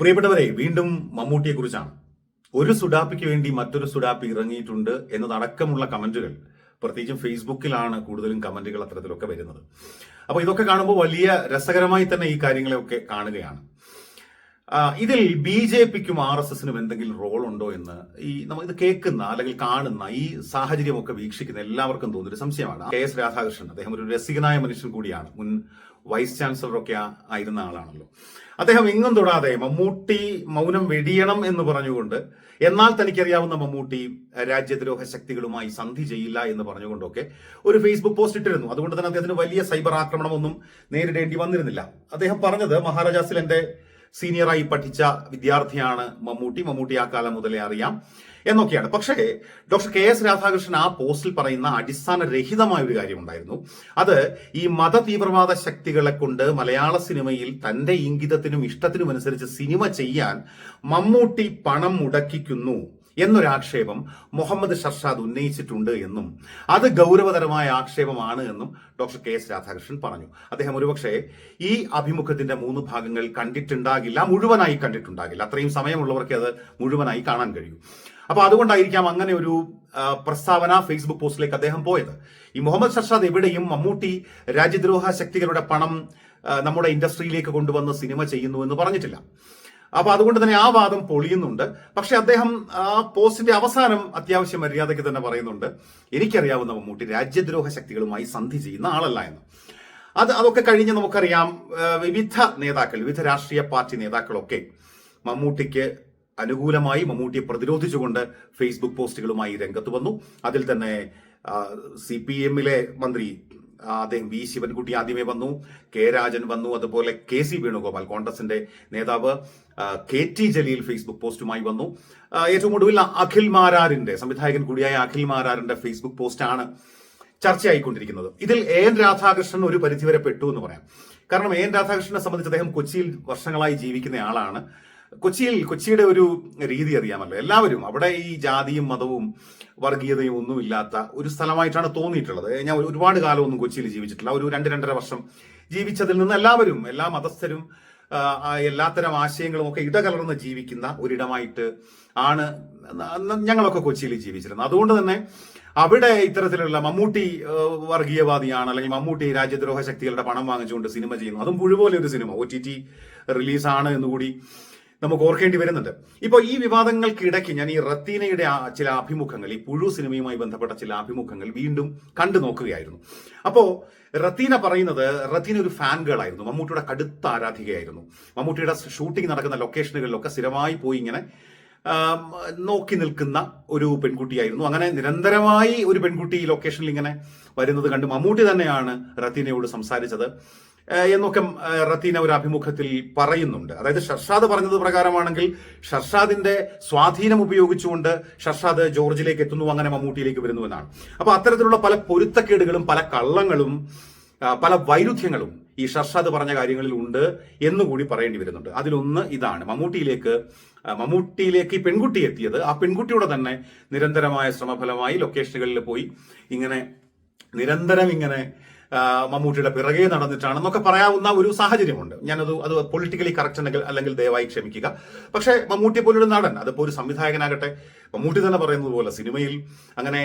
പ്രിയപ്പെട്ടവരെ വീണ്ടും മമ്മൂട്ടിയെ കുറിച്ചാണ് ഒരു സുഡാപ്പിക്ക് വേണ്ടി മറ്റൊരു സുഡാപ്പി ഇറങ്ങിയിട്ടുണ്ട് എന്നതടക്കമുള്ള കമന്റുകൾ പ്രത്യേകിച്ചും ഫേസ്ബുക്കിലാണ് കൂടുതലും കമന്റുകൾ അത്തരത്തിലൊക്കെ വരുന്നത്. അപ്പോൾ ഇതൊക്കെ കാണുമ്പോൾ വലിയ രസകരമായി തന്നെ ഈ കാര്യങ്ങളെയൊക്കെ കാണുകയാണ്. ഇതിൽ ബി ജെ പിക്കും ആർ എസ് എസിനും എന്തെങ്കിലും റോൾ ഉണ്ടോ എന്ന് ഈ ഇത് കേൾക്കുന്ന അല്ലെങ്കിൽ കാണുന്ന ഈ സാഹചര്യമൊക്കെ വീക്ഷിക്കുന്ന എല്ലാവർക്കും തോന്നുന്ന ഒരു സംശയമാണ് കെ എസ് രാധാകൃഷ്ണൻ അദ്ദേഹം ഒരു രസികനായ മനുഷ്യൻ കൂടിയാണ്. മുൻ വൈസ് ചാൻസലർ ഒക്കെ ആയിരുന്ന ആളാണല്ലോ. അദ്ദേഹം എങ്ങും തൊടാതെ മമ്മൂട്ടി മൗനം വെടിയണം എന്ന് പറഞ്ഞുകൊണ്ട് എന്നാൽ തനിക്കറിയാവുന്ന മമ്മൂട്ടി രാജ്യദ്രോഹ ശക്തികളുമായി സന്ധി ചെയ്യില്ല എന്ന് പറഞ്ഞുകൊണ്ടൊക്കെ ഒരു ഫേസ്ബുക്ക് പോസ്റ്റ് ഇട്ടിരുന്നു. അതുകൊണ്ട് തന്നെ അദ്ദേഹത്തിന് വലിയ സൈബർ ആക്രമണമൊന്നും നേരിടേണ്ടി വന്നിരുന്നില്ല. അദ്ദേഹം പറഞ്ഞത് മഹാരാജാസിൽ എന്റെ സീനിയറായി പഠിച്ച വിദ്യാർത്ഥിയാണ് മമ്മൂട്ടി. മമ്മൂട്ടി ആ കാലം മുതലേ അറിയാം. എന്നൊക്കെയാണ്. പക്ഷേ ഡോക്ടർ കെ എസ് രാധാകൃഷ്ണൻ ആ പോസ്റ്റിൽ പറയുന്ന അടിസ്ഥാന രഹിതമായ ഒരു കാര്യമുണ്ടായിരുന്നു. അത് ഈ മത തീവ്രവാദ ശക്തികളെ കൊണ്ട് മലയാള സിനിമയിൽ തന്റെ ഇംഗിതത്തിനും ഇഷ്ടത്തിനും അനുസരിച്ച് സിനിമ ചെയ്യാൻ മമ്മൂട്ടി പണം മുടക്കിക്കുന്നു എന്നൊരാക്ഷേപം മുഹമ്മദ് ഷർഷാദ് ഉന്നയിച്ചിട്ടുണ്ട് എന്നും അത് ഗൗരവതരമായ ആക്ഷേപമാണ് എന്നും ഡോക്ടർ കെ എസ് രാധാകൃഷ്ണൻ പറഞ്ഞു. അദ്ദേഹം ഒരുപക്ഷെ ഈ അഭിമുഖത്തിന്റെ മൂന്ന് ഭാഗങ്ങൾ കണ്ടിട്ടുണ്ടാകില്ല മുഴുവനായി കണ്ടിട്ടുണ്ടാകില്ല. അത്രയും സമയമുള്ളവർക്ക് അത് മുഴുവനായി കാണാൻ കഴിയും. അപ്പൊ അതുകൊണ്ടായിരിക്കാം അങ്ങനെ ഒരു പ്രസ്താവന ഫേസ്ബുക്ക് പോസ്റ്റിലേക്ക് അദ്ദേഹം പോയത്. ഈ മുഹമ്മദ് ഷർഷാദ് എവിടെയും മമ്മൂട്ടി രാജ്യദ്രോഹ ശക്തികളുടെ പണം നമ്മുടെ ഇൻഡസ്ട്രിയിലേക്ക് കൊണ്ടുവന്ന് സിനിമ ചെയ്യുന്നു എന്ന് പറഞ്ഞിട്ടില്ല. അപ്പൊ അതുകൊണ്ട് തന്നെ ആ വാദം പൊളിയുന്നുണ്ട്. പക്ഷെ അദ്ദേഹം ആ പോസ്റ്റിന്റെ അവസാനം അത്യാവശ്യം മര്യാദയ്ക്ക് തന്നെ പറയുന്നുണ്ട് എനിക്കറിയാവുന്ന മമ്മൂട്ടി രാജ്യദ്രോഹ ശക്തികളുമായി സന്ധി ചെയ്യുന്ന ആളല്ല എന്ന്. അത് അതൊക്കെ കഴിഞ്ഞ് നമുക്കറിയാം വിവിധ നേതാക്കൾ വിവിധ രാഷ്ട്രീയ പാർട്ടി നേതാക്കളൊക്കെ മമ്മൂട്ടിക്ക് അനുകൂലമായി മമ്മൂട്ടിയെ പ്രതിരോധിച്ചുകൊണ്ട് ഫേസ്ബുക്ക് പോസ്റ്റുകളുമായി രംഗത്ത് വന്നു. അതിൽ തന്നെ സി പി എമ്മിലെ മന്ത്രി അദ്ദേഹം വി ശിവൻകുട്ടി ആദ്യമേ വന്നു കെ രാജൻ വന്നു അതുപോലെ കെ സി വേണുഗോപാൽ കോൺഗ്രസിന്റെ നേതാവ് കെ ടി ജലീൽ ഫേസ്ബുക്ക് പോസ്റ്റുമായി വന്നു. ഏറ്റവും ഒടുവിൽ അഖിൽ മാരാറിന്റെ സംവിധായകൻ കൂടിയായ അഖിൽ മാരാറിന്റെ ഫേസ്ബുക്ക് പോസ്റ്റാണ് ചർച്ചയായിക്കൊണ്ടിരിക്കുന്നത്. ഇതിൽ എ എൻ രാധാകൃഷ്ണൻ ഒരു പരിധിവരെ പെട്ടു എന്ന് പറയാം. കാരണം എ എൻ രാധാകൃഷ്ണനെ സംബന്ധിച്ച് അദ്ദേഹം കൊച്ചിയിൽ വർഷങ്ങളായി ജീവിക്കുന്ന ആളാണ്. കൊച്ചിയിൽ കൊച്ചിയുടെ ഒരു രീതി അറിയാമല്ലോ. എല്ലാവരും അവിടെ ഈ ജാതിയും മതവും വർഗീയതയും ഒന്നുമില്ലാത്ത ഒരു സ്ഥലമായിട്ടാണ് തോന്നിയിട്ടുള്ളത്. ഞാൻ ഒരുപാട് കാലമൊന്നും കൊച്ചിയിൽ ജീവിച്ചിട്ടില്ല. ഒരു രണ്ട് രണ്ടര വർഷം ജീവിച്ചതിൽ നിന്ന് എല്ലാവരും എല്ലാ മതസ്ഥരും എല്ലാത്തരം ആശയങ്ങളും ഒക്കെ ഇടകലർന്ന് ജീവിക്കുന്ന ഒരിടമായിട്ട് ആണ് ഞങ്ങളൊക്കെ കൊച്ചിയിൽ ജീവിച്ചിരുന്നത്. അതുകൊണ്ട് തന്നെ അവിടെ ഇത്തരത്തിലുള്ള മമ്മൂട്ടി വർഗീയവാദിയാണ് അല്ലെങ്കിൽ മമ്മൂട്ടി രാജ്യദ്രോഹ ശക്തികളുടെ പണം വാങ്ങിച്ചുകൊണ്ട് സിനിമ ചെയ്യുന്നു. അതും പുഴുപോലെ ഒരു സിനിമ. ഒ ടി ടി റിലീസാണ് എന്നുകൂടി നമുക്ക് ഓർക്കേണ്ടി വരുന്നുണ്ട്. ഇപ്പൊ ഈ വിവാദങ്ങൾക്കിടയ്ക്ക് ഞാൻ ഈ റത്തീനയുടെ ചില അഭിമുഖങ്ങൾ ഈ പുഴു സിനിമയുമായി ബന്ധപ്പെട്ട ചില അഭിമുഖങ്ങൾ വീണ്ടും കണ്ടു നോക്കുകയായിരുന്നു. അപ്പോൾ റത്തീന പറയുന്നത് റത്തീന ഒരു ഫാൻ ഗേൾ ആയിരുന്നു മമ്മൂട്ടിയുടെ കടുത്ത ആരാധികയായിരുന്നു. മമ്മൂട്ടിയുടെ ഷൂട്ടിംഗ് നടക്കുന്ന ലൊക്കേഷനുകളിലൊക്കെ സ്ഥിരമായി പോയി ഇങ്ങനെ നോക്കി നിൽക്കുന്ന ഒരു പെൺകുട്ടിയായിരുന്നു. അങ്ങനെ നിരന്തരമായി ഒരു പെൺകുട്ടി ഈ ലൊക്കേഷനിൽ ഇങ്ങനെ വരുന്നത് കണ്ട് മമ്മൂട്ടി തന്നെയാണ് റത്തീനയോട് സംസാരിച്ചത്. എന്നൊക്കെ റത്തീന ഒരു അഭിമുഖത്തിൽ പറയുന്നുണ്ട്. അതായത് ഷർഷാദ് പറഞ്ഞത് പ്രകാരമാണെങ്കിൽ ഷർഷാദിന്റെ സ്വാധീനം ഉപയോഗിച്ചുകൊണ്ട് ഷർഷാദ് ജോർജിലേക്ക് എത്തുന്നു അങ്ങനെ മമ്മൂട്ടിയിലേക്ക് വരുന്നു എന്നാണ്. അപ്പൊ അത്തരത്തിലുള്ള പല പൊരുത്തക്കേടുകളും പല കള്ളങ്ങളും പല വൈരുദ്ധ്യങ്ങളും ഈ ഷർഷാദ് പറഞ്ഞ കാര്യങ്ങളിൽ ഉണ്ട് എന്നുകൂടി പറയേണ്ടി വരുന്നുണ്ട്. അതിലൊന്ന് ഇതാണ്. മമ്മൂട്ടിയിലേക്ക് മമ്മൂട്ടിയിലേക്ക് ഈ പെൺകുട്ടി എത്തിയത് ആ പെൺകുട്ടിയുടെ തന്നെ നിരന്തരമായ ശ്രമഫലമായി ലൊക്കേഷനുകളിൽ പോയി ഇങ്ങനെ നിരന്തരം ഇങ്ങനെ മമ്മൂട്ടിയുടെ പിറകെ നടന്നിട്ടാണെന്നൊക്കെ പറയാവുന്ന ഒരു സാഹചര്യമുണ്ട്. ഞാനത് അത് പൊളിറ്റിക്കലി കറക്റ്റ് ഉണ്ടെങ്കിൽ അല്ലെങ്കിൽ ദയവായി ക്ഷമിക്കുക. പക്ഷേ മമ്മൂട്ടിയെ പോലൊരു നടൻ അതിപ്പോൾ ഒരു സംവിധായകനാകട്ടെ. മമ്മൂട്ടി തന്നെ പറയുന്നത് പോലെ സിനിമയിൽ അങ്ങനെ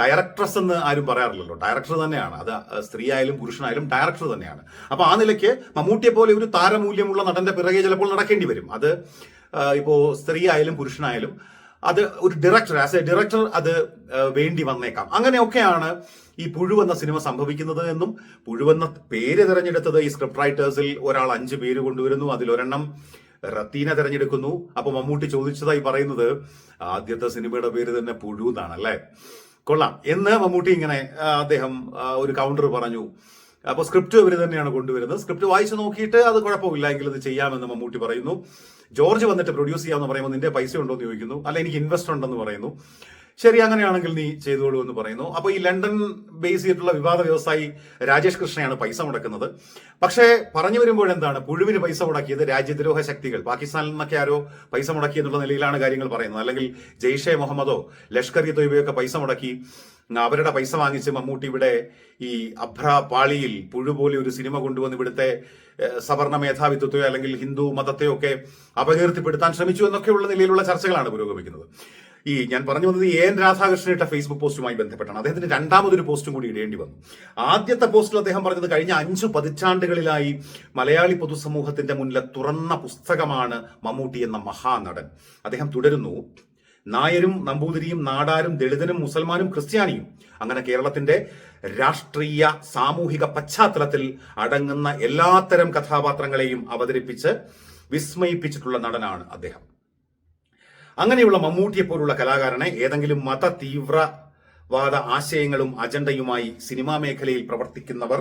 ഡയറക്ട്രസ് എന്ന് ആരും പറയാറില്ലല്ലോ. ഡയറക്ടർ തന്നെയാണ്. അത് സ്ത്രീ ആയാലും പുരുഷനായാലും ഡയറക്ടർ തന്നെയാണ്. അപ്പോൾ ആ നിലയ്ക്ക് മമ്മൂട്ടിയെ പോലെ ഒരു താരമൂല്യമുള്ള നടന്റെ പിറകെ ചിലപ്പോൾ നടക്കേണ്ടി വരും. അത് ഇപ്പോൾ ഇപ്പോ സ്ത്രീ ആയാലും പുരുഷനായാലും അത് ഒരു ഡയറക്ടർ ആസ് എ ഡയറക്ടർ അത് വേണ്ടി വന്നേക്കാം. അങ്ങനെയൊക്കെയാണ് ഈ പുഴുവെന്ന സിനിമ സംഭവിക്കുന്നത് എന്നും പുഴുവെന്ന പേര് തിരഞ്ഞെടുത്തത് ഈ സ്ക്രിപ്റ്റ് റൈറ്റേഴ്സിൽ ഒരാൾ അഞ്ച് പേര് കൊണ്ടുവരുന്നു അതിലൊരെണ്ണം റത്തീന തിരഞ്ഞെടുക്കുന്നു. അപ്പൊ മമ്മൂട്ടി ചോദിച്ചതായി പറയുന്നത് ആദ്യത്തെ സിനിമയുടെ പേര് തന്നെ പുഴു എന്നാണ് അല്ലേ കൊള്ളാം. എന്ന് മമ്മൂട്ടി ഇങ്ങനെ അദ്ദേഹം ഒരു കൗണ്ടർ പറഞ്ഞു. അപ്പൊ സ്ക്രിപ്റ്റ് ഇവർ തന്നെയാണ് കൊണ്ടുവരുന്നത്. സ്ക്രിപ്റ്റ് വായിച്ചു നോക്കിയിട്ട് അത് കുഴപ്പമില്ല എങ്കിൽ അത് ചെയ്യാമെന്ന് മമ്മൂട്ടി പറയുന്നു. ജോർജ് വന്നിട്ട് പ്രൊഡ്യൂസ് ചെയ്യാമെന്ന് പറയുമ്പോൾ നിന്റെ പൈസ ഉണ്ടോ എന്ന് ചോദിക്കുന്നു. അല്ല എനിക്ക് ഇൻവെസ്റ്റ് ഉണ്ടെന്ന് പറയുന്നു. ശരി അങ്ങനെയാണെങ്കിൽ നീ ചെയ്തോളൂ എന്ന് പറയുന്നു. അപ്പോൾ ഈ ലണ്ടൻ ബേസ് ചെയ്തിട്ടുള്ള വിവാദ വ്യവസായി രാജേഷ് കൃഷ്ണയാണ് പൈസ മുടക്കുന്നത്. പക്ഷേ പറഞ്ഞു വരുമ്പോൾ എന്താണ്? പുഴുവിന് പൈസ മുടക്കിയത് രാജ്യദ്രോഹ ശക്തികൾ. പാകിസ്ഥാനിൽ നിന്നൊക്കെ ആരോ പൈസ മുടക്കി എന്നുള്ള നിലയിലാണ് കാര്യങ്ങൾ പറയുന്നത്. അല്ലെങ്കിൽ ജെയ്ഷെ മുഹമ്മദോ ലഷ്കർ ഇ പൈസ മുടക്കി അവരുടെ പൈസ വാങ്ങിച്ച് മമ്മൂട്ടി ഇവിടെ ഈ അഭ്ര പാളിയിൽ പുഴു പോലെ ഒരു സിനിമ കൊണ്ടുവന്ന് ഇവിടുത്തെ സവർണ മേധാവിത്വത്തെയോ അല്ലെങ്കിൽ ഹിന്ദു മതത്തെയോ ഒക്കെ അപകീർത്തിപ്പെടുത്താൻ ശ്രമിച്ചു എന്നൊക്കെയുള്ള നിലയിലുള്ള ചർച്ചകളാണ് പുരോഗമിക്കുന്നത്. ഈ ഞാൻ പറഞ്ഞു വന്നത് എൻ രാധാകൃഷ്ണൻ ഇട്ട ഫേസ്ബുക്ക് പോസ്റ്റുമായി ബന്ധപ്പെട്ടാണ്. അദ്ദേഹത്തിന് രണ്ടാമതൊരു പോസ്റ്റും കൂടി ഇടേണ്ടി വന്നു. ആദ്യത്തെ പോസ്റ്റിൽ അദ്ദേഹം പറഞ്ഞത് കഴിഞ്ഞ അഞ്ചു പതിറ്റാണ്ടുകളിലായി മലയാളി പൊതുസമൂഹത്തിന്റെ മുന്നിലെ തുറന്ന പുസ്തകമാണ് മമ്മൂട്ടി എന്ന മഹാനടൻ. അദ്ദേഹം തുടരുന്നു നായരും നമ്പൂതിരിയും നാടാരും ദളിതനും മുസൽമാനും ക്രിസ്ത്യാനിയും അങ്ങനെ കേരളത്തിന്റെ രാഷ്ട്രീയ സാമൂഹിക പശ്ചാത്തലത്തിൽ അടങ്ങുന്ന എല്ലാത്തരം കഥാപാത്രങ്ങളെയും അവതരിപ്പിച്ച് വിസ്മയിപ്പിച്ചിട്ടുള്ള നടനാണ് അദ്ദേഹം. അങ്ങനെയുള്ള മമ്മൂട്ടിയെ പോലുള്ള കലാകാരനെ ഏതെങ്കിലും മത തീവ്രവാദ ആശയങ്ങളും അജണ്ടയുമായി സിനിമാ മേഖലയിൽ പ്രവർത്തിക്കുന്നവർ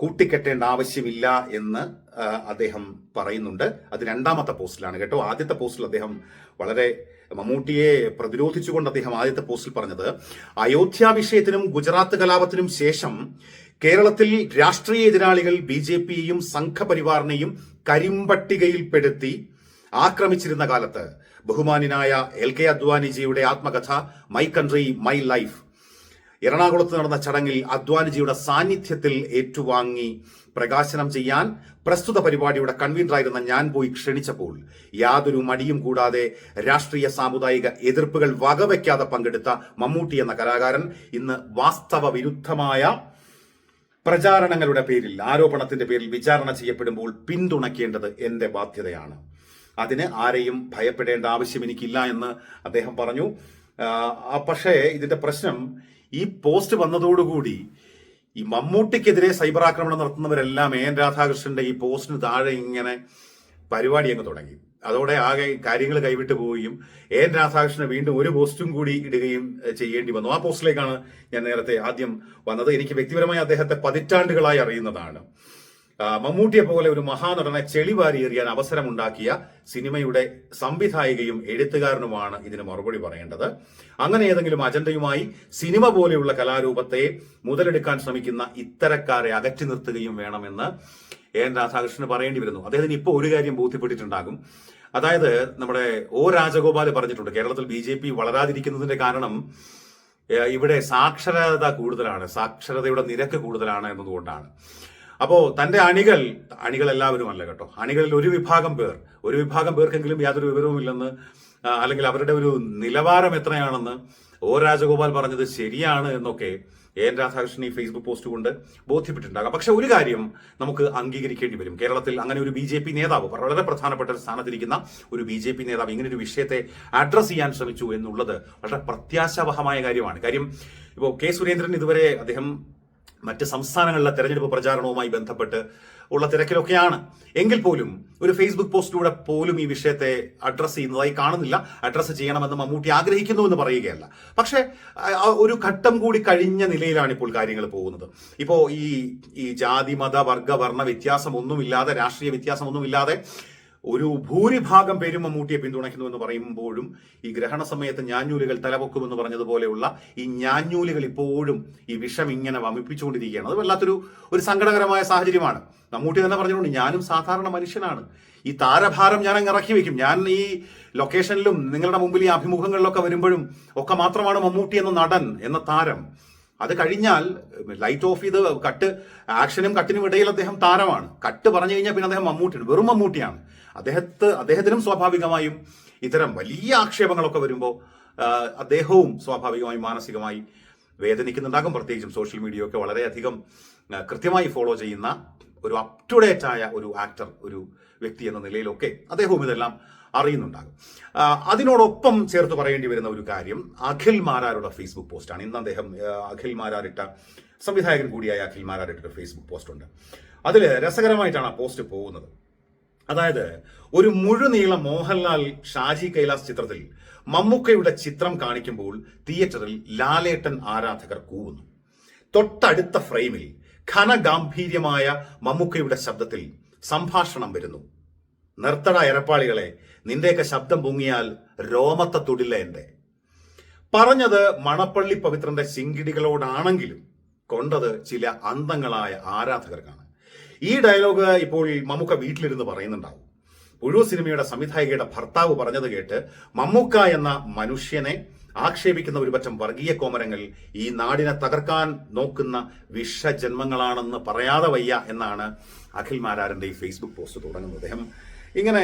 കൂട്ടിക്കെട്ടേണ്ട ആവശ്യമില്ല എന്ന് അദ്ദേഹം പറയുന്നുണ്ട്. അത് രണ്ടാമത്തെ പോസ്റ്റിലാണ് കേട്ടോ. ആദ്യത്തെ പോസ്റ്റിൽ അദ്ദേഹം വളരെ മമ്മൂട്ടിയെ പ്രതിരോധിച്ചുകൊണ്ട് അദ്ദേഹം ആദ്യത്തെ പോസ്റ്റിൽ പറഞ്ഞത് അയോധ്യ വിഷയത്തിനും ഗുജറാത്ത് കലാപത്തിനും ശേഷം കേരളത്തിൽ രാഷ്ട്രീയ എതിരാളികൾ ബി ജെ പിയെയും സംഘപരിവാറിനെയും കരിമ്പട്ടികയിൽപ്പെടുത്തി ആക്രമിച്ചിരുന്ന കാലത്ത് ബഹുമാനായ എൽ കെ അദ്വാനിജിയുടെ ആത്മകഥ മൈ കൺട്രി മൈ ലൈഫ് എറണാകുളത്ത് നടന്ന ചടങ്ങിൽ അദ്വാനിജിയുടെ സാന്നിധ്യത്തിൽ ഏറ്റുവാങ്ങി പ്രകാശനം ചെയ്യാൻ പ്രസ്തുത പരിപാടിയുടെ കൺവീനറായിരുന്ന ഞാൻ പോയി ക്ഷണിച്ചപ്പോൾ യാതൊരു മടിയും കൂടാതെ രാഷ്ട്രീയ സാമുദായിക എതിർപ്പുകൾ വകവയ്ക്കാതെ പങ്കെടുത്ത മമ്മൂട്ടി എന്ന കലാകാരൻ ഇന്ന് വാസ്തവ വിരുദ്ധമായ പ്രചാരണങ്ങളുടെ പേരിൽ ആരോപണത്തിന്റെ പേരിൽ വിചാരണ ചെയ്യപ്പെടുമ്പോൾ പിന്തുണയ്ക്കേണ്ടത് എന്റെ ബാധ്യതയാണ്. അതിന് ആരെയും ഭയപ്പെടേണ്ട ആവശ്യം എനിക്കില്ല എന്ന് അദ്ദേഹം പറഞ്ഞു. പക്ഷേ ഇതിന്റെ പ്രശ്നം ഈ പോസ്റ്റ് വന്നതോടുകൂടി ഈ മമ്മൂട്ടിക്കെതിരെ സൈബർ ആക്രമണം നടത്തുന്നവരെല്ലാം എൻ രാധാകൃഷ്ണന്റെ ഈ പോസ്റ്റിന് താഴെ ഇങ്ങനെ പരിപാടി അങ്ങ് തുടങ്ങി. അതോടെ ആകെ കാര്യങ്ങൾ കൈവിട്ടു പോവുകയും എൻ രാധാകൃഷ്ണൻ വീണ്ടും ഒരു പോസ്റ്റും കൂടി ഇടുകയും ചെയ്യേണ്ടി വന്നു. ആ പോസ്റ്റിലേക്കാണ് ഞാൻ നേരത്തെ ആദ്യം വന്നത്. എനിക്ക് വ്യക്തിപരമായി അദ്ദേഹത്തെ പതിറ്റാണ്ടുകളായി അറിയുന്നതാണ്. മമ്മൂട്ടിയെ പോലെ ഒരു മഹാനടനെ ചെളിവാരി എറിയാൻ അവസരമുണ്ടാക്കിയ സിനിമയുടെ സംവിധായികയും എഴുത്തുകാരനുമാണ് ഇതിന് മറുപടി പറയേണ്ടത്. അങ്ങനെ ഏതെങ്കിലും അജണ്ടയുമായി സിനിമ പോലെയുള്ള കലാരൂപത്തെ മുതലെടുക്കാൻ ശ്രമിക്കുന്ന ഇത്തരക്കാരെ അകറ്റി നിർത്തുകയും വേണമെന്ന് എൻ രാധാകൃഷ്ണന് പറയേണ്ടി വരുന്നു. അദ്ദേഹത്തിന് ഇപ്പോൾ ഒരു കാര്യം ബോധ്യപ്പെട്ടിട്ടുണ്ടാകും. അതായത് നമ്മുടെ ഒ രാജഗോപാൽ പറഞ്ഞിട്ടുണ്ട് കേരളത്തിൽ ബി ജെ പി വളരാതിരിക്കുന്നതിന്റെ കാരണം ഇവിടെ സാക്ഷരത കൂടുതലാണ് സാക്ഷരതയുടെ നിരക്ക് കൂടുതലാണ് എന്നതുകൊണ്ടാണ്. അപ്പോ തന്റെ അണികൾ അണികൾ എല്ലാവരും അല്ല കേട്ടോ. അണികളിൽ ഒരു വിഭാഗം പേർ. ഒരു വിഭാഗം പേർക്കെങ്കിലും യാതൊരു വിവരവുമില്ലെന്ന് അല്ലെങ്കിൽ അവരുടെ ഒരു നിലവാരം എത്രയാണെന്ന് ഓ രാജഗോപാൽ പറഞ്ഞത് ശരിയാണ് എന്നൊക്കെ എൻ രാധാകൃഷ്ണൻ ഈ ഫേസ്ബുക്ക് പോസ്റ്റ് കൊണ്ട് ബോധ്യപ്പെട്ടിട്ടുണ്ടാകാം. പക്ഷെ ഒരു കാര്യം നമുക്ക് അംഗീകരിക്കേണ്ടി വരും. കേരളത്തിൽ അങ്ങനെ ഒരു ബി ജെ പി നേതാവ് വളരെ പ്രധാനപ്പെട്ട ഒരു സ്ഥാനത്തിരിക്കുന്ന ഒരു ബി ജെ പി നേതാവ് ഇങ്ങനെ ഒരു വിഷയത്തെ അഡ്രസ് ചെയ്യാൻ ശ്രമിച്ചു എന്നുള്ളത് വളരെ പ്രത്യാശാവഹമായ കാര്യമാണ്. കാര്യം ഇപ്പോൾ കെ സുരേന്ദ്രൻ ഇതുവരെ അദ്ദേഹം മറ്റ് സംസ്ഥാനങ്ങളിലെ തെരഞ്ഞെടുപ്പ് പ്രചാരണവുമായി ബന്ധപ്പെട്ട് ഉള്ള തിരക്കിലൊക്കെയാണ്. എങ്കിൽ പോലും ഒരു ഫേസ്ബുക്ക് പോസ്റ്റിലൂടെ പോലും ഈ വിഷയത്തെ അഡ്രസ്സ് ചെയ്യുന്നതായി കാണുന്നില്ല. അഡ്രസ്സ് ചെയ്യണമെന്ന് മമ്മൂട്ടി ആഗ്രഹിക്കുന്നു എന്ന് പറയുകയല്ല. പക്ഷേ ഒരു ഘട്ടം കൂടി കഴിഞ്ഞ നിലയിലാണ് ഇപ്പോൾ കാര്യങ്ങൾ പോകുന്നത്. ഇപ്പോൾ ഈ ഈ ജാതി മത വർഗ വർണ വ്യത്യാസമൊന്നുമില്ലാതെ രാഷ്ട്രീയ വ്യത്യാസമൊന്നുമില്ലാതെ ഒരു ഭൂരിഭാഗം പേരും മമ്മൂട്ടിയെ പിന്തുണയ്ക്കുന്നു എന്ന് പറയുമ്പോഴും ഈ ഗ്രഹണ സമയത്ത് ഞാഞ്ഞൂലുകൾ തലപൊക്കുമെന്ന് പറഞ്ഞതുപോലെയുള്ള ഈ ഞാഞ്ഞൂലുകൾ ഇപ്പോഴും ഈ വിഷം ഇങ്ങനെ വമിപ്പിച്ചുകൊണ്ടിരിക്കുകയാണ്. അത് വല്ലാത്തൊരു ഒരു സങ്കടകരമായ സാഹചര്യമാണ്. മമ്മൂട്ടി തന്നെ പറഞ്ഞുകൊണ്ട് ഞാനും സാധാരണ മനുഷ്യനാണ്. ഈ താരഭാരം ഞാൻ അങ്ങ് ഇറക്കി വെക്കും. ഞാൻ ഈ ലൊക്കേഷനിലും നിങ്ങളുടെ മുമ്പിൽ ഈ അഭിമുഖങ്ങളിലൊക്കെ വരുമ്പോഴും ഒക്കെ മാത്രമാണ് മമ്മൂട്ടി എന്ന നടൻ എന്ന താരം. അത് കഴിഞ്ഞാൽ ലൈറ്റ് ഓഫ് ചെയ്ത് കട്ട് ആക്ഷനും കട്ടിനും ഇടയിൽ അദ്ദേഹം താരമാണ്. കട്ട് പറഞ്ഞു കഴിഞ്ഞാൽ പിന്നെ അദ്ദേഹം മമ്മൂട്ടിയാണ്. വെറും മമ്മൂട്ടിയാണ്. അദ്ദേഹത്തെ അദ്ദേഹത്തിനും സ്വാഭാവികമായും ഇത്തരം വലിയ ആക്ഷേപങ്ങളൊക്കെ വരുമ്പോൾ അദ്ദേഹവും സ്വാഭാവികമായി മാനസികമായി വേദനിക്കുന്നുണ്ടാകും. പ്രത്യേകിച്ചും സോഷ്യൽ മീഡിയ ഒക്കെ വളരെയധികം കൃത്യമായി ഫോളോ ചെയ്യുന്ന ഒരു അപ് ടു ഡേറ്റ് ആയ ഒരു ആക്ടർ ഒരു വ്യക്തി എന്ന നിലയിലൊക്കെ അദ്ദേഹവും ഇതെല്ലാം അറിയുന്നുണ്ടാകും. അതിനോടൊപ്പം ചേർത്ത് പറയേണ്ടി വരുന്ന ഒരു കാര്യം അഖിൽ മാരാരുടെ ഫേസ്ബുക്ക് പോസ്റ്റാണ് ഇന്ന് അദ്ദേഹം അഖിൽ മാരാരിട്ട സംവിധായകൻ കൂടിയായ അഖിൽ മാരാരിട്ട ഫേസ്ബുക്ക് പോസ്റ്റ് ഉണ്ട്. അതിൽ രസകരമായിട്ടാണ് ആ പോസ്റ്റ് പോകുന്നത്. അതായത് ഒരു മുഴുനീള മോഹൻലാൽ ഷാജി കൈലാസ് ചിത്രത്തിൽ മമ്മൂക്കയുടെ ചിത്രം കാണിക്കുമ്പോൾ തിയേറ്ററിൽ ലാലേട്ടൻ ആരാധകർ കൂവുന്നു. തൊട്ടടുത്ത ഫ്രെയിമിൽ ഘനഗാംഭീര്യമായ മമ്മൂക്കയുടെ ശബ്ദത്തിൽ സംഭാഷണം വരുന്നു. നിർത്തട എരപ്പാളികളെ നിന്റെയൊക്കെ ശബ്ദം പൊങ്ങിയാൽ രോമത്തെ തൊടില്ല എന്റെ. പറഞ്ഞത് മണപ്പള്ളി പവിത്രന്റെ ശിങ്കിടികളോടാണെങ്കിലും കൊണ്ടത് ചില അന്തങ്ങളായ ആരാധകർക്കാണ്. ഈ ഡയലോഗ് ഇപ്പോൾ മമ്മൂക്ക വീട്ടിലിരുന്ന് പറയുന്നുണ്ടാവും. പുഴു സിനിമയുടെ സംവിധായികയുടെ ഭർത്താവ് പറഞ്ഞത് കേട്ട് മമ്മൂക്ക എന്ന മനുഷ്യനെ ആക്ഷേപിക്കുന്ന ഒരു പറ്റം വർഗീയ കോമരങ്ങൾ ഈ നാടിനെ തകർക്കാൻ നോക്കുന്ന വിഷജന്മങ്ങളാണെന്ന് പറയാതെ വയ്യ എന്നാണ് അഖിൽ മാരാരന്റെ ഈ ഫേസ്ബുക്ക് പോസ്റ്റ് തുടങ്ങുന്നത്. അദ്ദേഹം ഇങ്ങനെ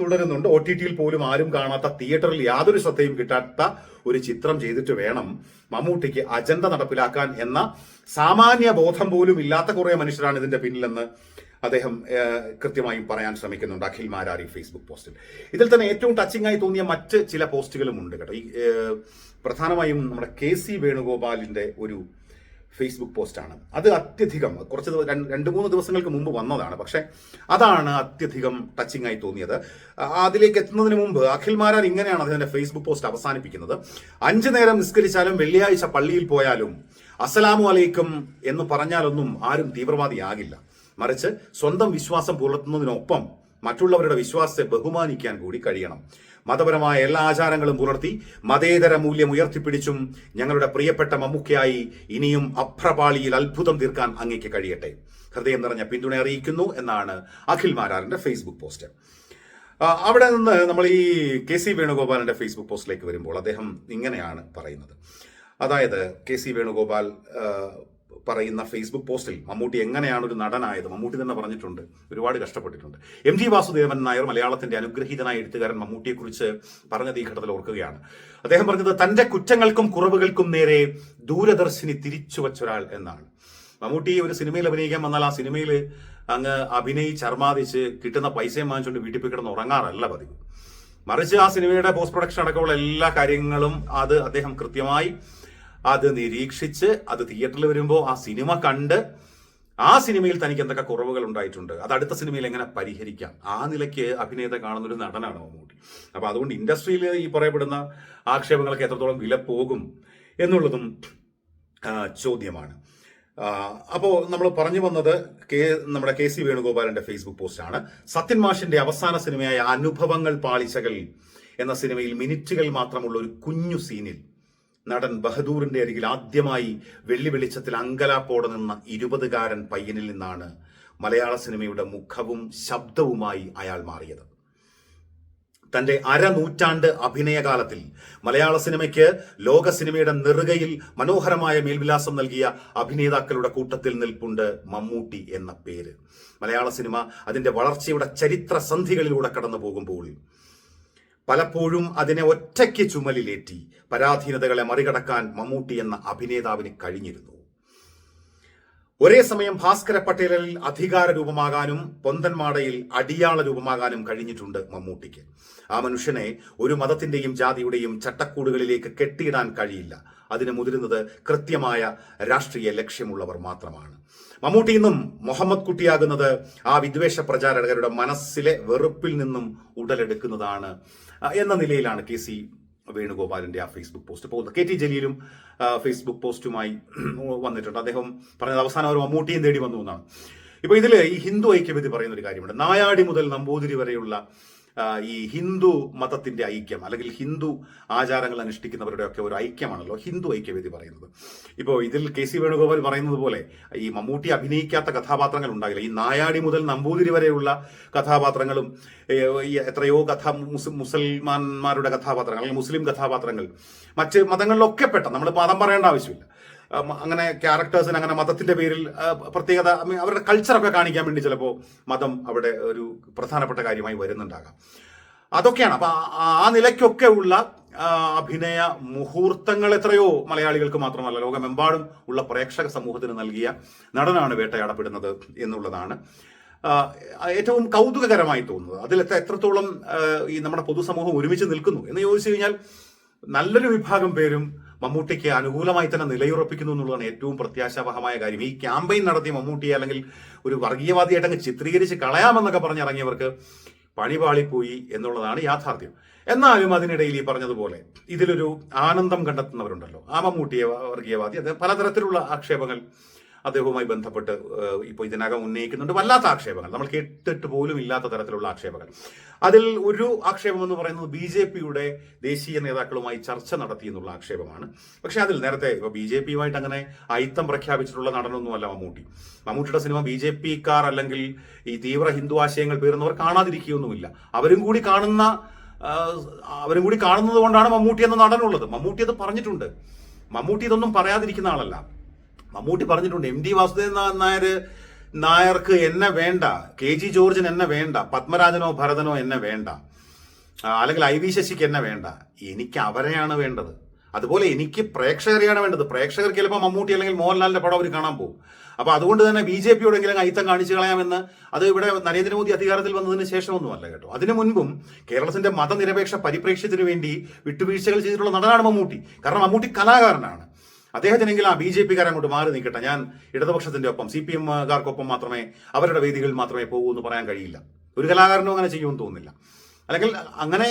തുടരുന്നുണ്ട്. ഒ ടി ടിയിൽ പോലും ആരും കാണാത്ത തിയേറ്ററിൽ യാതൊരു ശ്രദ്ധയും കിട്ടാത്ത ഒരു ചിത്രം ചെയ്തിട്ട് വേണം മമ്മൂട്ടിക്ക് അജണ്ട നടപ്പിലാക്കാൻ എന്ന സാമാന്യ ബോധം പോലും ഇല്ലാത്ത കുറേ മനുഷ്യരാണ് ഇതിന്റെ പിന്നിലെന്ന് അദ്ദേഹം കൃത്യമായും പറയാൻ ശ്രമിക്കുന്നുണ്ട് അഖിൽ മാരാരി ഫേസ്ബുക്ക് പോസ്റ്റിൽ. ഇതിൽ തന്നെ ഏറ്റവും ടച്ചിങ് ആയി തോന്നിയ മറ്റ് ചില പോസ്റ്റുകളും ഉണ്ട് കേട്ടോ. ഈ പ്രധാനമായും നമ്മുടെ കെ സി വേണുഗോപാലിന്റെ ഒരു ഫേസ്ബുക്ക് പോസ്റ്റാണ്. അത് അത്യധികം കുറച്ച് രണ്ട് മൂന്ന് ദിവസങ്ങൾക്ക് മുമ്പ് വന്നതാണ്. പക്ഷേ അതാണ് അത്യധികം ടച്ചിങ് ആയി തോന്നിയത്. അതിലേക്ക് എത്തുന്നതിന് മുമ്പ് അഖിൽ മാരാർ ഇങ്ങനെയാണ് അദ്ദേഹത്തിന്റെ ഫേസ്ബുക്ക് പോസ്റ്റ് അവസാനിപ്പിക്കുന്നത്. അഞ്ചു നേരം നിസ്കരിച്ചാലും വെള്ളിയാഴ്ച പള്ളിയിൽ പോയാലും അസ്സലാമു അലൈക്കും എന്ന് പറഞ്ഞാലൊന്നും ആരും തീവ്രവാദിയാകില്ല. മറിച്ച് സ്വന്തം വിശ്വാസം പുലർത്തുന്നതിനൊപ്പം മറ്റുള്ളവരുടെ വിശ്വാസത്തെ ബഹുമാനിക്കാൻ കൂടി കഴിയണം. മതപരമായ എല്ലാ ആചാരങ്ങളും പുലർത്തി മതേതര മൂല്യം ഉയർത്തിപ്പിടിച്ചും ഞങ്ങളുടെ പ്രിയപ്പെട്ട മമ്മൂക്കയായി ഇനിയും അഭ്രപാളിയിൽ അത്ഭുതം തീർക്കാൻ അങ്ങേക്ക് കഴിയട്ടെ. ഹൃദയം നിറഞ്ഞ പിന്തുണ അറിയിക്കുന്നു എന്നാണ് അഖിൽ മാരാറിന്റെ ഫേസ്ബുക്ക് പോസ്റ്റ് അവിടെ നിന്ന് നമ്മൾ ഈ കെ സി വേണുഗോപാലിന്റെ ഫേസ്ബുക്ക് പോസ്റ്റിലേക്ക് വരുമ്പോൾ അദ്ദേഹം ഇങ്ങനെയാണ് പറയുന്നത്. അതായത് കെ സി വേണുഗോപാൽ പറയുന്ന ഫേസ്ബുക്ക് പോസ്റ്റിൽ മമ്മൂട്ടി എങ്ങനെയാണ് ഒരു നടനായത്? മമ്മൂട്ടി തന്നെ പറഞ്ഞിട്ടുണ്ട് ഒരുപാട് കഷ്ടപ്പെട്ടിട്ടുണ്ട്. എം ജി വാസുദേവൻ നായർ മലയാളത്തിന്റെ അനുഗ്രഹീതനായ എഴുത്തുകാരൻ മമ്മൂട്ടിയെക്കുറിച്ച് പറഞ്ഞത് ഈ ഘട്ടത്തിൽ ഓർക്കുകയാണ്. അദ്ദേഹം പറഞ്ഞത് തന്റെ കുറ്റങ്ങൾക്കും കുറവുകൾക്കും നേരെ ദൂരദർശിനി തിരിച്ചു വച്ചൊരാൾ എന്നാണ്. മമ്മൂട്ടി ഒരു സിനിമയിൽ അഭിനയിക്കാൻ വന്നാൽ ആ സിനിമയിൽ അങ്ങ് അഭിനയിച്ച് അർമാദിച്ച് കിട്ടുന്ന പൈസയും വാങ്ങിച്ചുകൊണ്ട് വീട്ടിൽ പോയി കിടന്ന് ഉറങ്ങാറല്ല പതിവ്. മറിച്ച് ആ സിനിമയുടെ പോസ്റ്റ് പ്രൊഡക്ഷൻ അടക്കമുള്ള എല്ലാ കാര്യങ്ങളും അത് അദ്ദേഹം കൃത്യമായി അത് നിരീക്ഷിച്ച് അത് തിയേറ്ററിൽ വരുമ്പോൾ ആ സിനിമ കണ്ട് ആ സിനിമയിൽ തനിക്ക് എന്തൊക്കെ കുറവുകൾ ഉണ്ടായിട്ടുണ്ട്? അത് അടുത്ത സിനിമയിൽ എങ്ങനെ പരിഹരിക്കാം? ആ നിലയ്ക്ക് അഭിനേത കാണുന്ന ഒരു നടനാണ് മമ്മൂട്ടി? അപ്പൊ അതുകൊണ്ട് ഇൻഡസ്ട്രിയിൽ ഈ പറയപ്പെടുന്ന ആക്ഷേപങ്ങളൊക്കെ എത്രത്തോളം വില പോകും എന്നുള്ളതും ചോദ്യമാണ്. അപ്പോൾ നമ്മൾ പറഞ്ഞു വന്നത് കെ നമ്മുടെ കെ സി വേണുഗോപാലിന്റെ ഫേസ്ബുക്ക് പോസ്റ്റാണ്. സത്യൻ മാഷിന്റെ അവസാന സിനിമയായ അനുഭവങ്ങൾ പാളിച്ചകൾ എന്ന സിനിമയിൽ മിനിറ്റുകൾ മാത്രമുള്ള ഒരു കുഞ്ഞു സീനിൽ നടൻ ബഹദൂറിന്റെ അരികിൽ ആദ്യമായി വെള്ളി വെളിച്ചത്തിൽ അങ്കലാപ്പോടെ നിന്ന ഇരുപതുകാരൻ പയ്യനിൽ നിന്നാണ് മലയാള സിനിമയുടെ മുഖവും ശബ്ദവുമായി അയാൾ മാറിയത്. തന്റെ അരനൂറ്റാണ്ട് അഭിനയകാലത്തിൽ മലയാള സിനിമയ്ക്ക് ലോക സിനിമയുടെ നെറുകയിൽ മനോഹരമായ മേൽവിലാസം നൽകിയ അഭിനേതാക്കളുടെ കൂട്ടത്തിൽ നിൽപ്പുണ്ട് മമ്മൂട്ടി എന്ന പേര്. മലയാള സിനിമ അതിന്റെ വളർച്ചയുടെ ചരിത്ര സന്ധികളിലൂടെ കടന്നു പോകുമ്പോൾ പലപ്പോഴും അതിനെ ഒറ്റയ്ക്ക് ചുമലിലേറ്റി പരാധീനതകളെ മറികടക്കാൻ മമ്മൂട്ടി എന്ന അഭിനേതാവിന് കഴിഞ്ഞിരുന്നു. ഒരേ സമയം ഭാസ്കര പട്ടേലിൽ അധികാര രൂപമാകാനും പൊന്തൻമാടയിൽ അടിയാള രൂപമാകാനും കഴിഞ്ഞിട്ടുണ്ട് മമ്മൂട്ടിക്ക്. ആ മനുഷ്യനെ ഒരു മതത്തിന്റെയും ജാതിയുടെയും ചട്ടക്കൂടുകളിലേക്ക് കെട്ടിയിടാൻ കഴിയില്ല. അതിന് മുതിരുന്നത് കൃത്യമായ രാഷ്ട്രീയ ലക്ഷ്യമുള്ളവർ മാത്രമാണ്. മമ്മൂട്ടി ഇന്നും മുഹമ്മദ് കുട്ടിയാകുന്നത് ആ വിദ്വേഷ പ്രചാരകരുടെ മനസ്സിലെ വെറുപ്പിൽ നിന്നും ഉടലെടുക്കുന്നതാണ് എന്ന നിലയിലാണ് കെ സി വേണുഗോപാലിന്റെ ആ ഫേസ്ബുക്ക് പോസ്റ്റ് പോകുന്നത്. കെ ടി ജലീലും ഫേസ്ബുക്ക് പോസ്റ്റുമായി വന്നിട്ടുണ്ട്. അദ്ദേഹം പറഞ്ഞത് അവസാനം ഒരു മമ്മൂട്ടിയും തേടി വന്നു എന്നാണ്. ഇപ്പൊ ഇതിൽ ഈ ഹിന്ദു ഐക്യവേദി പറയുന്ന ഒരു കാര്യമുണ്ട്. നായാടി മുതൽ നമ്പൂതിരി വരെയുള്ള ഈ ഹിന്ദു മതത്തിന്റെ ഐക്യം അല്ലെങ്കിൽ ഹിന്ദു ആചാരങ്ങൾ അനുഷ്ഠിക്കുന്നവരുടെ ഒക്കെ ഒരു ഐക്യമാണല്ലോ ഹിന്ദു ഐക്യവേദി പറയുന്നത്. ഇപ്പോൾ ഇതിൽ കെ സി വേണുഗോപാൽ പറയുന്നത് പോലെ ഈ മമ്മൂട്ടി അഭിനയിക്കാത്ത കഥാപാത്രങ്ങൾ ഉണ്ടാകില്ല. ഈ നായാടി മുതൽ നമ്പൂതിരി വരെയുള്ള കഥാപാത്രങ്ങളും എത്രയോ കഥ മുസ് മുസൽമാന്മാരുടെ കഥാപാത്രങ്ങൾ അല്ലെങ്കിൽ മുസ്ലിം കഥാപാത്രങ്ങൾ മറ്റ് മതങ്ങളിലൊക്കെ പെട്ട നമ്മൾ മതം പറയേണ്ട ആവശ്യമില്ല. അങ്ങനെ ക്യാരക്ടേഴ്സിന് അങ്ങനെ മതത്തിന്റെ പേരിൽ പ്രത്യേകത അവരുടെ കൾച്ചറൊക്കെ കാണിക്കാൻ വേണ്ടി ചിലപ്പോൾ മതം അവിടെ ഒരു പ്രധാനപ്പെട്ട കാര്യമായി വരുന്നുണ്ടാകാം. അതൊക്കെയാണ്. അപ്പൊ ആ- നിലയ്ക്കൊക്കെ ഉള്ള അഭിനയ മുഹൂർത്തങ്ങൾ എത്രയോ മലയാളികൾക്ക് മാത്രമല്ല ലോകമെമ്പാടും ഉള്ള പ്രേക്ഷക സമൂഹത്തിന് നൽകിയ നടനാണ് വേട്ടയാടപ്പെടുന്നത് എന്നുള്ളതാണ്. ഏറ്റവും കൗതുകകരമായി തോന്നുന്നത്. അതിൽ എത്ര- എത്രത്തോളം ഈ നമ്മുടെ പൊതുസമൂഹം ഒരുമിച്ച് നിൽക്കുന്നു എന്ന് ചോദിച്ചു കഴിഞ്ഞാൽ നല്ലൊരു വിഭാഗം പേരും മമ്മൂട്ടിക്ക് അനുകൂലമായി തന്നെ നിലയുറപ്പിക്കുന്നു എന്നുള്ളതാണ് ഏറ്റവും പ്രത്യാശാവഹമായ കാര്യം. ഈ ക്യാമ്പയിൻ നടത്തിയ മമ്മൂട്ടിയെ അല്ലെങ്കിൽ ഒരു വർഗീയവാദിയായിട്ട് അങ്ങ് ചിത്രീകരിച്ച് കളയാമെന്നൊക്കെ പറഞ്ഞിറങ്ങിയവർക്ക് പണിപാളിപ്പോയി എന്നുള്ളതാണ് യാഥാർത്ഥ്യം. എന്നാലും അതിനിടയിൽ ഈ പറഞ്ഞതുപോലെ ഇതിലൊരു ആനന്ദം കണ്ടെത്തുന്നവരുണ്ടല്ലോ. ആ മമ്മൂട്ടിയെ വർഗീയവാദി അത് പലതരത്തിലുള്ള ആക്ഷേപങ്ങൾ അദ്ദേഹവുമായി ബന്ധപ്പെട്ട് ഇപ്പോൾ ഇതിനകം ഉന്നയിക്കുന്നുണ്ട് വല്ലാത്ത ആക്ഷേപങ്ങൾ. നമ്മൾ കേട്ടിട്ട് പോലും ഇല്ലാത്ത തരത്തിലുള്ള ആക്ഷേപങ്ങൾ. അതിൽ ഒരു ആക്ഷേപം എന്ന് പറയുന്നത് ബി ജെ പിയുടെ ദേശീയ നേതാക്കളുമായി ചർച്ച നടത്തി എന്നുള്ള ആക്ഷേപമാണ്. പക്ഷേ അതിൽ നേരത്തെ ഇപ്പോൾ ബി ജെ പിയുമായിട്ട് അങ്ങനെ അയിത്തം പ്രഖ്യാപിച്ചിട്ടുള്ള നടനൊന്നുമല്ല മമ്മൂട്ടി. മമ്മൂട്ടിയുടെ സിനിമ ബി ജെ പിക്കാർ അല്ലെങ്കിൽ ഈ തീവ്ര ഹിന്ദു ആശയങ്ങൾ പേരുന്നവർ കാണാതിരിക്കുകയൊന്നുമില്ല. അവരും കൂടി കാണുന്ന അവരും കൂടി കാണുന്നത് കൊണ്ടാണ് മമ്മൂട്ടി എന്ന നടനുള്ളത്. മമ്മൂട്ടി അത് പറഞ്ഞിട്ടുണ്ട്. മമ്മൂട്ടി ഇതൊന്നും പറയാതിരിക്കുന്ന ആളല്ല. മമ്മൂട്ടി പറഞ്ഞിട്ടുണ്ട് എം ഡി വാസുദേവൻ നായർ നായർക്ക് എന്നെ വേണ്ട കെ ജി ജോർജിന് എന്നെ വേണ്ട പത്മരാജനോ ഭരതനോ എന്നെ വേണ്ട അല്ലെങ്കിൽ ഐ വി ശശിക്ക് എന്നെ വേണ്ട. എനിക്ക് അവരെയാണ് വേണ്ടത്. അതുപോലെ എനിക്ക് പ്രേക്ഷകരെയാണ് വേണ്ടത്. പ്രേക്ഷകർക്ക് ചിലപ്പോൾ മമ്മൂട്ടി അല്ലെങ്കിൽ മോഹൻലാലിന്റെ പടം അവർ കാണാൻ പോകും. അപ്പോൾ അതുകൊണ്ട് തന്നെ ബി ജെ പിയോടെങ്കിലും അയിത്തം കാണിച്ചു കളയാമെന്ന് അത് ഇവിടെ നരേന്ദ്രമോദി അധികാരത്തിൽ വന്നതിന് ശേഷമൊന്നുമല്ല കേട്ടോ. അതിനു മുൻപും കേരളത്തിന്റെ മതനിരപേക്ഷ പരിപ്രേക്ഷ്യത്തിന് വേണ്ടി വിട്ടുവീഴ്ചകൾ ചെയ്തിട്ടുള്ള നടനാണ് മമ്മൂട്ടി. കാരണം മമ്മൂട്ടി കലാകാരനാണ്. അദ്ദേഹത്തിനെങ്കിലും ആ ബി ജെ പിക്കാരെ അങ്ങോട്ട് മാറി നിൽക്കട്ടെ. ഞാൻ ഇടതുപക്ഷത്തിന്റെ ഒപ്പം സി പി എംകാർക്കൊപ്പം മാത്രമേ അവരുടെ വേദികളിൽ മാത്രമേ പോകൂ എന്ന് പറയാൻ കഴിയില്ല. ഒരു കലാകാരനും അങ്ങനെ ചെയ്യുമെന്ന് തോന്നുന്നില്ല. അല്ലെങ്കിൽ അങ്ങനെ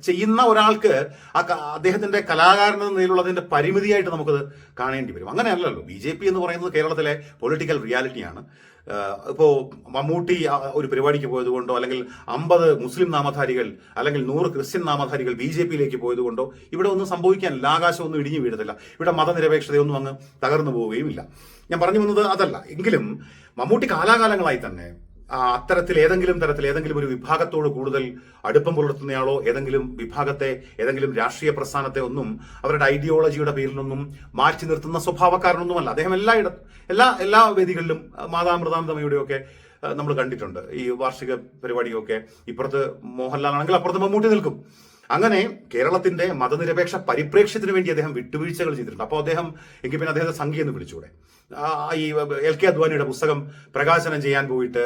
ചെയ്യുന്ന ഒരാൾക്ക് ആ അദ്ദേഹത്തിന്റെ കലാകാരൻ എന്ന നിലയിലുള്ളതിന്റെ പരിമിതിയായിട്ട് നമുക്കത് കാണേണ്ടി വരും. അങ്ങനെയല്ലല്ലോ. ബി ജെ പി എന്ന് പറയുന്നത് കേരളത്തിലെ പൊളിറ്റിക്കൽ റിയാലിറ്റിയാണ് ആഹ് ഇപ്പോ മമ്മൂട്ടി ഒരു പരിപാടിക്ക് പോയതുകൊണ്ടോ അല്ലെങ്കിൽ അമ്പത് മുസ്ലിം നാമധാരികൾ അല്ലെങ്കിൽ നൂറ് ക്രിസ്ത്യൻ നാമധാരികൾ ബി ജെ പിയിലേക്ക് പോയതുകൊണ്ടോ ഇവിടെ ഒന്നും സംഭവിക്കാനില്ല. ആകാശമൊന്നും ഇടിഞ്ഞു വീഴത്തില്ല. ഇവിടെ മതനിരപേക്ഷതയൊന്നും അങ്ങ് തകർന്നു പോവുകയുമില്ല. ഞാൻ പറഞ്ഞു വന്നത് അതല്ല. എങ്കിലും മമ്മൂട്ടി കാലാകാലങ്ങളായി തന്നെ അത്തരത്തിൽ ഏതെങ്കിലും തരത്തിൽ ഏതെങ്കിലും ഒരു വിഭാഗത്തോട് കൂടുതൽ അടുപ്പം പുലർത്തുന്നയാളോ ഏതെങ്കിലും വിഭാഗത്തെ ഏതെങ്കിലും രാഷ്ട്രീയ പ്രസ്ഥാനത്തെ ഒന്നും അവരുടെ ഐഡിയോളജിയുടെ പേരിലൊന്നും മാറ്റി നിർത്തുന്ന സ്വഭാവക്കാരനൊന്നുമല്ല. അദ്ദേഹം എല്ലായിട എല്ലാ എല്ലാ വേദികളിലും മാതാമൃതാനന്ദമയുടെയൊക്കെ നമ്മൾ കണ്ടിട്ടുണ്ട്. ഈ വാർഷിക പരിപാടിയൊക്കെ. ഇപ്പുറത്ത് മോഹൻലാൽ ആണെങ്കിൽ അപ്പുറത്ത് മമ്മൂട്ടി നിൽക്കും. അങ്ങനെ കേരളത്തിന്റെ മതനിരപേക്ഷ പരിപ്രേക്ഷ്യത്തിന് വേണ്ടി അദ്ദേഹം വിട്ടുവീഴ്ചകൾ ചെയ്തിട്ടുണ്ട്. അപ്പോൾ അദ്ദേഹം എങ്കിൽ പിന്നെ അദ്ദേഹത്തെ സംഖ്യ എന്ന് വിളിച്ചൂടെ ഈ എൽ കെ അദ്വാനിയുടെ പുസ്തകം പ്രകാശനം ചെയ്യാൻ പോയിട്ട്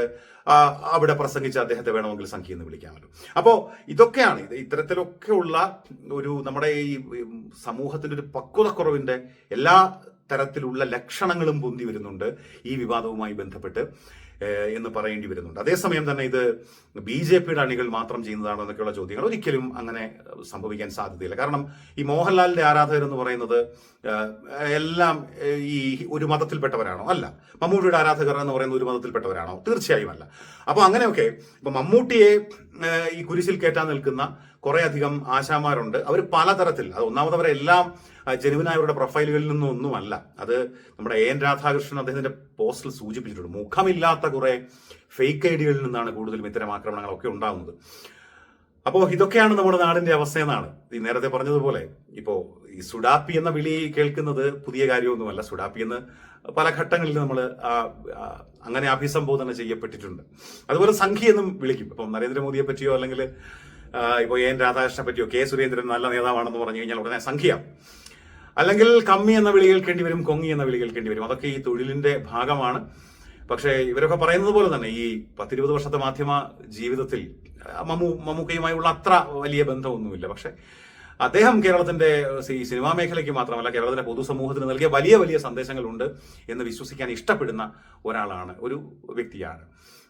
അവിടെ പ്രസംഗിച്ച അദ്ദേഹത്തെ വേണമെങ്കിൽ സംഖ്യ എന്ന് പറ്റും അപ്പോൾ ഇതൊക്കെയാണ് ഇത് ഇത്തരത്തിലൊക്കെയുള്ള ഒരു നമ്മുടെ ഈ സമൂഹത്തിന്റെ ഒരു പക്വതക്കുറവിന്റെ എല്ലാ തരത്തിലുള്ള ലക്ഷണങ്ങളും പൊന്തി വരുന്നുണ്ട് ഈ വിവാദവുമായി ബന്ധപ്പെട്ട്. എന്ന് പറയേണ്ടി വരുന്നുണ്ട്. അതേസമയം തന്നെ ഇത് ബി ജെ പിയുടെ അണികൾ മാത്രം ചെയ്യുന്നതാണോ എന്നൊക്കെയുള്ള ചോദ്യങ്ങൾ ഒരിക്കലും അങ്ങനെ സംഭവിക്കാൻ സാധ്യതയില്ല. കാരണം ഈ മോഹൻലാലിന്റെ ആരാധകർ എന്ന് പറയുന്നത് എല്ലാം ഈ ഒരു മതത്തിൽപ്പെട്ടവരാണോ? അല്ല. മമ്മൂട്ടിയുടെ ആരാധകർ എന്ന് പറയുന്നത് ഒരു മതത്തിൽപ്പെട്ടവരാണോ? തീർച്ചയായും അല്ല. അപ്പോൾ അങ്ങനെയൊക്കെ ഇപ്പൊ മമ്മൂട്ടിയെ ഈ കുരിശിൽ കയറ്റാൻ നിൽക്കുന്ന കുറെ അധികം ആശാമാരുണ്ട് അവർ പലതരത്തിൽ അത് ഒന്നാമത് അവരെല്ലാം ജനുവിനായവരുടെ പ്രൊഫൈലുകളിൽ നിന്നും ഒന്നുമല്ല. അത് നമ്മുടെ എ എൻ രാധാകൃഷ്ണൻ അദ്ദേഹത്തിന്റെ പോസ്റ്റിൽ സൂചിപ്പിച്ചിട്ടുണ്ട്. മുഖമില്ലാത്ത കുറെ ഫേക്ക് ഐഡികളിൽ നിന്നാണ് കൂടുതലും ഇത്തരം ആക്രമണങ്ങളൊക്കെ ഉണ്ടാകുന്നത് അപ്പോൾ ഇതൊക്കെയാണ് നമ്മുടെ നാടിന്റെ അവസ്ഥയെന്നാണ് ഈ നേരത്തെ പറഞ്ഞതുപോലെ ഇപ്പോൾ ഈ സുഡാപ്പി എന്ന വിളി കേൾക്കുന്നത് പുതിയ കാര്യമൊന്നുമല്ല. സുഡാപ്പി എന്ന് പല ഘട്ടങ്ങളിൽ നമ്മൾ അങ്ങനെ അഭിസംബോധന ചെയ്യപ്പെട്ടിട്ടുണ്ട്. അതുപോലെ സംഖ്യ എന്നും വിളിക്കും. ഇപ്പം നരേന്ദ്രമോദിയെ പറ്റിയോ അല്ലെങ്കിൽ ഇപ്പോൾ ഇപ്പോ എൻ രാധാകൃഷ്ണനെ പറ്റിയോ കെ സുരേന്ദ്രൻ നല്ല നേതാവാണെന്ന് പറഞ്ഞു കഴിഞ്ഞാൽ ഉടനെ സംഖ്യ അല്ലെങ്കിൽ കമ്മി എന്ന വിളി കേൾക്കേണ്ടി വരും കൊങ്ങി എന്ന വിളി കേൾക്കേണ്ടി വരും. അതൊക്കെ ഈ തൊഴിലിന്റെ ഭാഗമാണ്. പക്ഷേ ഇവരൊക്കെ പറയുന്നത് പോലെ തന്നെ ഈ പത്തിരുപത് വർഷത്തെ മാധ്യമ ജീവിതത്തിൽ മമ്മു മമ്മൂക്കയുമായുള്ള അത്ര വലിയ ബന്ധമൊന്നുമില്ല. പക്ഷേ അദ്ദേഹം കേരളത്തിന്റെ ഈ സിനിമാ മേഖലയ്ക്ക് മാത്രമല്ല കേരളത്തിന്റെ പൊതുസമൂഹത്തിന് നൽകിയ വലിയ വലിയ സന്ദേശങ്ങളുണ്ട് എന്ന് വിശ്വസിക്കാൻ ഇഷ്ടപ്പെടുന്ന ഒരാളാണ് ഒരു വ്യക്തിയാണ്.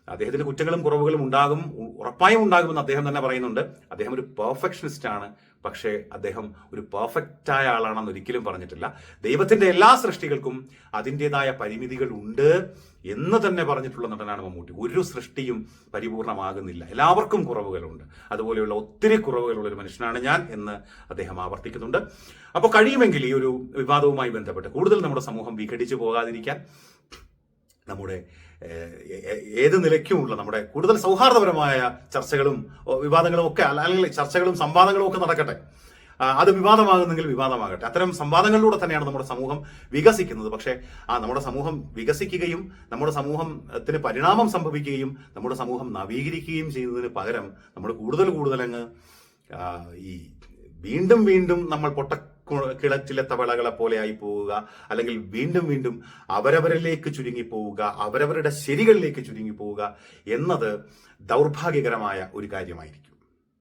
അദ്ദേഹത്തിന്റെ കുറ്റങ്ങളും കുറവുകളും ഉണ്ടാകും ഉറപ്പായും ഉണ്ടാകുമെന്ന് അദ്ദേഹം തന്നെ പറയുന്നുണ്ട്. അദ്ദേഹം ഒരു പെർഫെക്ഷനിസ്റ്റ് ആണ് പക്ഷേ അദ്ദേഹം ഒരു പെർഫെക്റ്റ് ആയ ആളാണെന്ന് ഒരിക്കലും പറഞ്ഞിട്ടില്ല. ദൈവത്തിന്റെ എല്ലാ സൃഷ്ടികൾക്കും അതിന്റെതായ പരിമിതികൾ ഉണ്ട് എന്ന് തന്നെ പറഞ്ഞിട്ടുള്ള നടനാണ് മമ്മൂട്ടി. ഒരു സൃഷ്ടിയും പരിപൂർണമാകുന്നില്ല. എല്ലാവർക്കും കുറവുകളുണ്ട്. അതുപോലെയുള്ള ഒത്തിരി കുറവുകളുള്ള ഒരു മനുഷ്യനാണ് ഞാൻ എന്ന് അദ്ദേഹം ആവർത്തിക്കുന്നുണ്ട്. അപ്പോൾ കഴിയുമെങ്കിൽ ഈ ഒരു വിവാദവുമായി ബന്ധപ്പെട്ട് കൂടുതൽ നമ്മുടെ സമൂഹം വിഘടിച്ചു പോകാതിരിക്കാൻ നമ്മുടെ ഏത് നിലയ്ക്കുമുള്ള നമ്മുടെ കൂടുതൽ സൗഹാർദ്ദപരമായ ചർച്ചകളും വിവാദങ്ങളും ഒക്കെ അല്ലെങ്കിൽ ചർച്ചകളും സംവാദങ്ങളും ഒക്കെ നടക്കട്ടെ. അത് വിവാദമാകുന്നെങ്കിൽ വിവാദമാകട്ടെ. അത്തരം സംവാദങ്ങളിലൂടെ തന്നെയാണ് നമ്മുടെ സമൂഹം വികസിക്കുന്നത്. പക്ഷേ ആ നമ്മുടെ സമൂഹം വികസിക്കുകയും നമ്മുടെ സമൂഹത്തിന് പരിണാമം സംഭവിക്കുകയും നമ്മുടെ സമൂഹം നവീകരിക്കുകയും ചെയ്യുന്നതിന് പകരം നമ്മൾ കൂടുതൽ കൂടുതൽ അങ്ങ് ഈ വീണ്ടും വീണ്ടും നമ്മൾ പൊട്ട കിളറ്റിലെ തവളകളെ പോലെ ആയി പോവുക അല്ലെങ്കിൽ വീണ്ടും വീണ്ടും അവരവരിലേക്ക് ചുരുങ്ങി പോവുക അവരവരുടെ ശരികളിലേക്ക് ചുരുങ്ങി പോവുക എന്നത് ദൗർഭാഗ്യകരമായ ഒരു കാര്യമായിരിക്കും.